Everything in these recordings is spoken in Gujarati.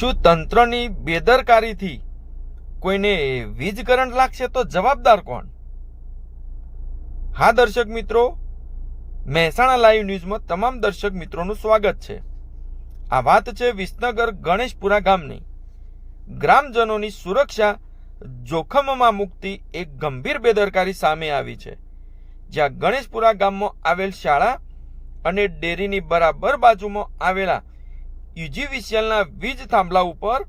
શું તંત્રની બેદરકારીથી કોઈને વીજ કરંટ લાગશે તો જવાબદાર કોણ? હા દર્શક મિત્રો, મહેસાણા લાઈવ ન્યૂઝમાં તમામ દર્શક મિત્રોનું સ્વાગત છે. આ વાત છે વિસનગર ગણેશપુરા ગામની. ગ્રામજનોની સુરક્ષા જોખમમાં મૂકતી એક ગંભીર બેદરકારી સામે આવી છે. જ્યાં ગણેશપુરા ગામમાં આવેલ શાળા અને ડેરીની બરાબર બાજુમાં આવેલા યુજીવીસીએલના વીજ થાંભલા ઉપર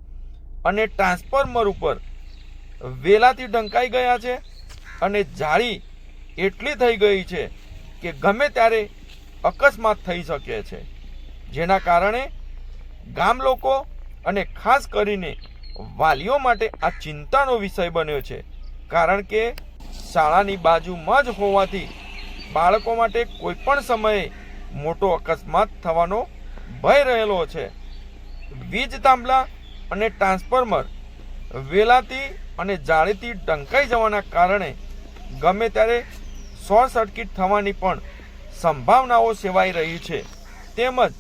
અને ટ્રાન્સફોર્મર ઉપર વેલાથી ઢંકાઈ ગયા છે અને જાળી એટલી થઈ ગઈ છે કે ગમે ત્યારે અકસ્માત થઈ શકે છે. જેના કારણે ગામ લોકો અને ખાસ કરીને વાલીઓ માટે આ ચિંતાનો વિષય બન્યો છે. કારણ કે શાળાની બાજુમાં જ હોવાથી બાળકો માટે કોઈ પણ સમયે મોટો અકસ્માત થવાનો ભય રહેલો છે. વીજ થાંભલા અને ટ્રાન્સફોર્મર વેલાથી અને જાળીથી ઢંકાઈ જવાના કારણે ગમે ત્યારે શોર્ટ સર્કિટ થવાની પણ સંભાવનાઓ સેવાઈ રહી છે. તેમજ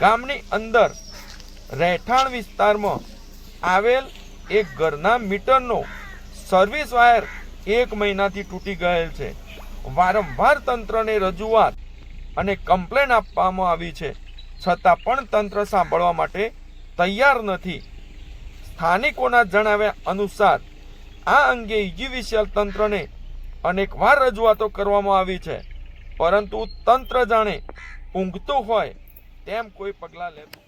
ગામની અંદર રહેઠાણ વિસ્તારમાં આવેલ એક ઘરના મીટરનો સર્વિસ વાયર એક મહિનાથી તૂટી ગયેલ છે. વારંવાર તંત્રને રજૂઆત અને કમ્પ્લેન આપવામાં આવી છે. છતાં પણ તંત્ર સાંભળવા માટે તૈયાર નથી. સ્થાનિકોના જણાવ્યા અનુસાર, આ અંગે ઇજીવીસીએલ તંત્રને અનેકવાર રજૂઆતો કરવામાં આવી છે. પરંતુ તંત્ર જાણે, ઊંઘતું હોય તેમ કોઈ પગલાં લેતું